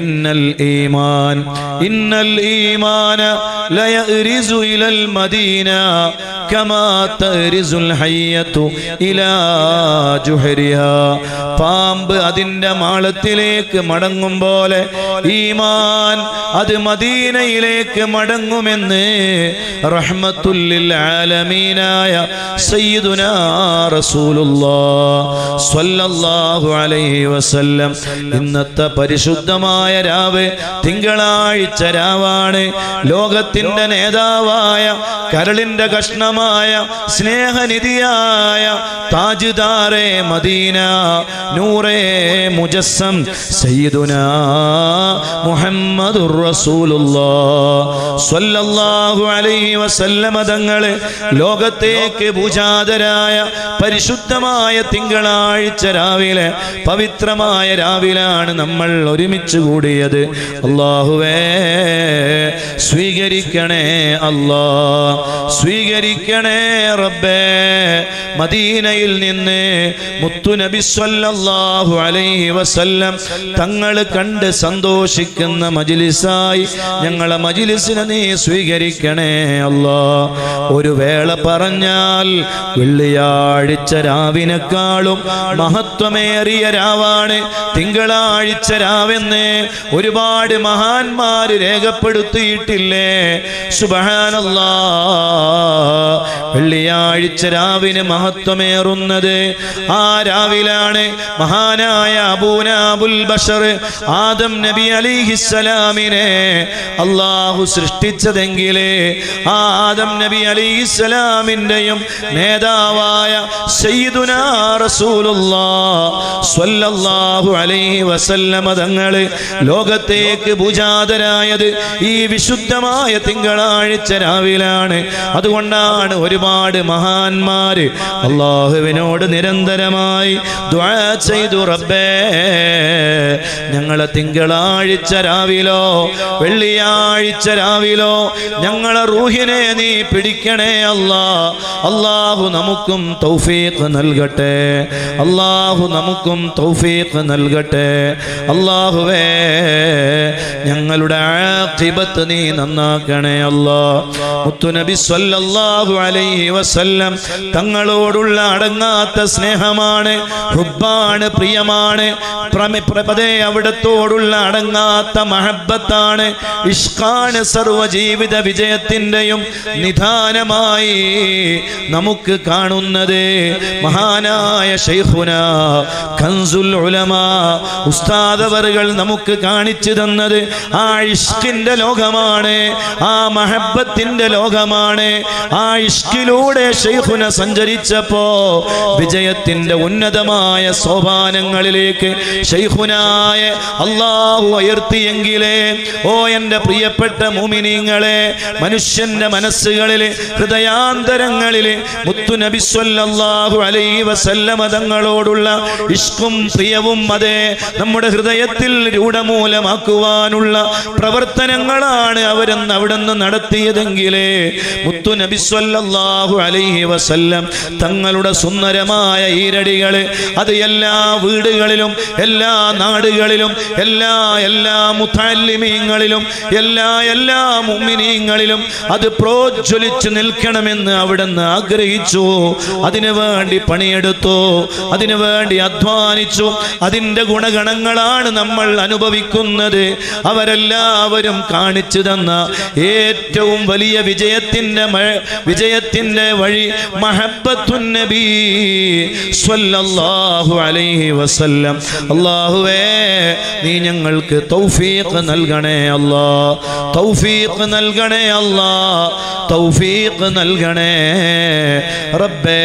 ഇന്നൽ ഈമാൻ ഇന്നൽ ഈമാന ലയറിസു ഇലൽ മദീന കമാ തരിസുൽ ഹയ്യത്തു ഇലാ ജുഹരിഹാ. പാമ്പ് അതിന്റെ മാളത്തിലേക്ക് മടങ്ങും പോലെ ഈമാൻ അത് മദീനയിലേക്ക് മടങ്ങുമെന്ന് റഹ്മത്തുല്ലിൽ ആലമീനായ സയ്യിദുനാ റസൂലുള്ളാഹ് സ്വല്ലല്ലാഹു അലൈഹി വസല്ലം. ഇന്നത്തെ പരിശുദ്ധമായ രാവ് തിങ്കളാഴ്ച രാവാണ്. ലോകത്തിന്റെ നേതാവായ കരളിന്റെ കഷ്ണമായ സ്നേഹനിധിയായ താജ്ദാറെ മദീന നൂറേ മുജസ്സം സയ്യിദുന മുഹമ്മദുർ റസൂലുള്ളാ സ്വല്ലല്ലാഹു അലൈഹി വസല്ലമ തങ്ങളെ ലോകത്തേക്ക് പൂജാതരായ പരിശുദ്ധമായ തിങ്കളാഴ്ച രാവിലെ പവിത്രമായ രാവിലാണ് നമ്മൾ ഒരുമിച്ച് കൂടിയത് അള്ളാഹുവേ സ്വീകരിക്കണേ അല്ലാ സ്വീകരിക്കണേ റബ്ബേ. മദീനയിൽ നിന്ന് മുത്തുനബി സ്വല്ലല്ലാഹു അലൈഹി വസല്ലം തങ്ങൾ കണ്ട് സന്തോഷിക്കുന്ന മജിലിസായി ഞങ്ങളെ മജിലിസിനെ നീ സ്വീകരിക്കണേ അല്ലാ. ഒരു വേള പറഞ്ഞാൽ വെള്ളിയാഴ്ച രാവിനേക്കാളും മഹത്വമേറിയ രാവാണ് തിങ്കളാഴ്ച രാവെന്ന് ഒരുപാട് മഹാന്മാര് രേഖപ്പെടുത്തിയിട്ടില്ലേ? സുബഹാനല്ലാ. വെള്ളിയാഴ്ച രാവിന് മഹത്വമേറുന്നത് ആ രാവിലാണ് മഹാനായ അബൂനാബുൽ ബഷർ ആദം നബി അലിഹിസ്സലാമിനെ അള്ളാഹു സൃഷ്ടിച്ചതെങ്കിലേ ആ ആദം നബി അലിഹിസ്സലാമിന്റെയും നേതാവായ സയ്യിദുനാ സ്വല്ലല്ലാഹു അലൈഹി വസല്ലമ തങ്ങൾ ലോകത്തേക്ക് പൂജാതരായത് ഈ വിശുദ്ധമായ തിങ്കളാഴ്ച രാവിലാണ്. അതുകൊണ്ടാണ് ഒരുപാട് മഹാന്മാര് അള്ളാഹുവിനോട് നിരന്തരമായി ചെയ്തു റബ്ബേ. ഞങ്ങളെ തിങ്കളാഴ്ച രാവിലോ വെള്ളിയാഴ്ച രാവിലോ ഞങ്ങളെ റൂഹിനെ നീ പിടിക്കണേ അല്ലാ. അള്ളാഹു നമുക്കും തൗഫീഖ് നൽകട്ടെ. അള്ളാഹു നമുക്കും തൗഫീഖ് നൽകട്ടെ. അള്ളാഹുവേ ഞങ്ങളുടെ ആഖിബത്ത് നീ നന്നാക്കണേ അല്ലാ. മുത്തുനബി സ്വല്ലല്ലാഹു അലൈഹി വസല്ലം തങ്ങളോടുള്ള അടങ്ങാത്ത സ്നേഹമാണ് ഹുബ്ബാണ് പ്രിയമാണ് പ്രമി അവിടത്തോടുള്ള അടങ്ങാത്ത മഹബത്താണ് ഇഷ്കാണ് സർവ ജീവിത വിജയത്തിന്റെയും നിധാനമായി നമുക്ക് കാണുന്നത്. മഹാനായ ഷെയ്ഖുന ഖൻസുൽ ഉലമ ഉസ്താദവറുകൾ നമുക്ക് കാണിച്ചു തന്നത് ആ ഇഷ്കിന്റെ ലോകമാണ് ആ മഹബത്തിന്റെ ലോകമാണ്. ആ ഇഷ്കിലൂടെ ഷെയ്ഖുന സഞ്ചരിച്ചപ്പോ വിജയത്തിന്റെ ഉന്നതമായ സോപാനങ്ങളിലേക്ക് ഷെയ്ഖുനായ അള്ളാഹു ഉയർത്തിയെങ്കിലേ ഓ എന്റെ പ്രിയപ്പെട്ട മുമിനീങ്ങളെ മനുഷ്യന്റെ മനസ്സുകളിൽ ഹൃദയാന്തരങ്ങളിൽ മുത്തുനബിസ്വല്ലാഹു സ്വല്ലല്ലാഹു അലൈഹി വസല്ലമ തങ്ങളോടുള്ള ഇഷ്കും പ്രിയവും അതെ നമ്മുടെ ഹൃദയത്തിൽ രൂഢമൂലമാക്കുവാനുള്ള പ്രവർത്തനങ്ങളാണ് അവരെന്ന് അവിടെ നിന്ന് നടത്തിയതെങ്കിലേ മുത്തു സ്വല്ലല്ലാഹു അലൈഹി വസല്ലം തങ്ങളുടെ സുന്ദരമായ ഈരടികൾ അത് എല്ലാ വീടുകളിലും എല്ലാ നാടുകളിലും എല്ലാ എല്ലാ മുത്താലിമീങ്ങളിലും എല്ലാ എല്ലാ മുമ്മിനീങ്ങളിലും അത് പ്രോജ്വലിച്ച് നിൽക്കണമെന്ന് അവിടുന്ന് ആഗ്രഹിച്ചു. അതിനു വേണ്ടി പണിയെടുത്തു. അതിനു വേണ്ടി അധ്വാനിച്ചു. അതിന്റെ ഗുണഗണങ്ങളാണ് നമ്മൾ അനുഭവിക്കുന്നത്. അവരെല്ലാവരും കാണിച്ചു തന്ന ഏറ്റവും വലിയ വിജയത്തിന്റെ വിജയത്തിന്റെ വഴി നബി സ്വല്ലല്ലാഹു അലൈഹി വസല്ലം. അള്ളാഹുവേ നീ ഞങ്ങൾക്ക് തൗഫീഖ് നൽകണേ അല്ലാ. തൗഫീഖ് നൽകണേ അല്ലാ. തൗഫീഖ് നൽകണേ. റബ്ബേ.